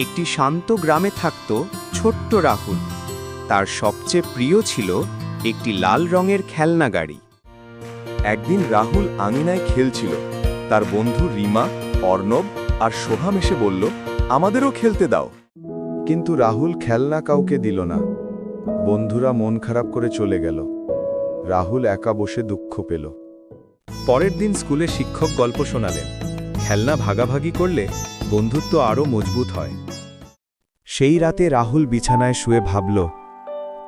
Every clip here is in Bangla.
একটি শান্ত গ্রামে থাকত ছোট্ট রাহুল। তার সবচেয়ে প্রিয় ছিল একটি লাল রঙের খেলনা গাড়ি। একদিন রাহুল আঙিনায় খেলছিল। তার বন্ধু রিমা, অর্ণব আর সোহাম এসে বলল, আমাদেরও খেলতে দাও। কিন্তু রাহুল খেলনা কাউকে দিল না। বন্ধুরা মন খারাপ করে চলে গেল। রাহুল একা বসে দুঃখ পেল। পরের দিন স্কুলে শিক্ষক গল্প শোনালেন। খেলনা ভাগাভাগি করলে বন্ধুত্ব আরও মজবুত হয়। সেই রাতে রাহুল বিছানায় শুয়ে ভাবল,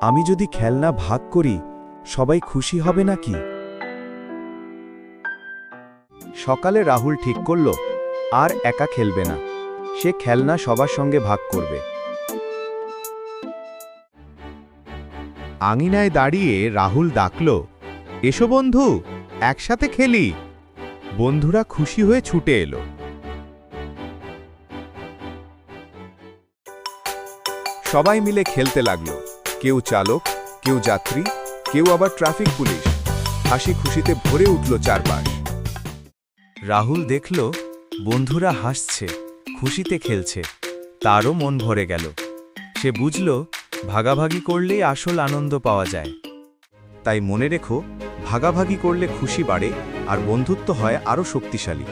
আমি যদি খেলনা ভাগ করি, সবাই খুশি হবে নাকি? সকালে রাহুল ঠিক করল, আর একা খেলবে না। সে খেলনা সবার সঙ্গে ভাগ করবে। আঙিনায় দাঁড়িয়ে রাহুল ডাকল, এসো বন্ধু, একসাথে খেলি। বন্ধুরা খুশি হয়ে ছুটে এলো। সবাই মিলে খেলতে লাগল। কেউ চালক, কেউ যাত্রী, কেউ আবার ট্রাফিক পুলিশ। হাসি খুশিতে ভরে উঠল চারপাশ। রাহুল দেখল, বন্ধুরা হাসছে, খুশিতে খেলছে। তারও মন ভরে গেল। সে বুঝল, ভাগাভাগি করলেই আসল আনন্দ পাওয়া যায়। তাই মনে রেখো, ভাগাভাগি করলে খুশি বাড়ে আর বন্ধুত্ব হয় আরও শক্তিশালী।